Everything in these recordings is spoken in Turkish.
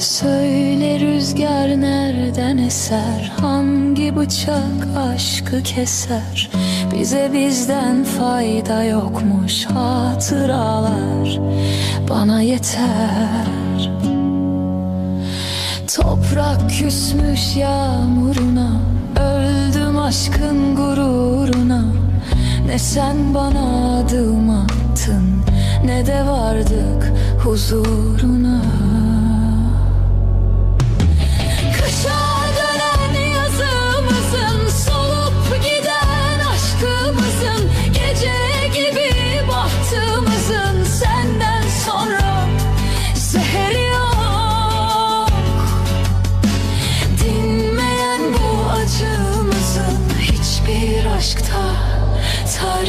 Söyle rüzgar nereden eser? Hangi bıçak aşkı keser? Bize bizden fayda yokmuş Hatıralar. Bana yeter. Toprak küsmüş yağmuruna Öldüm aşkın gururuna. Ne sen bana adım attın Ne de vardık huzuruna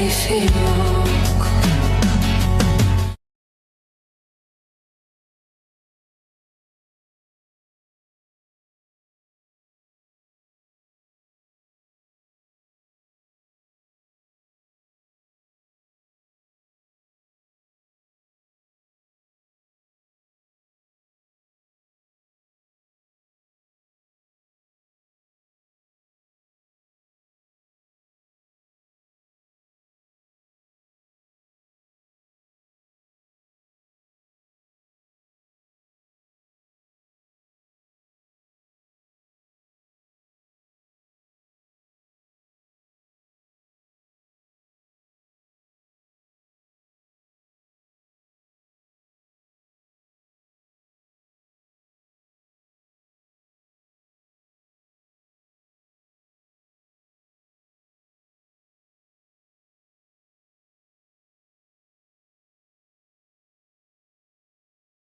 feel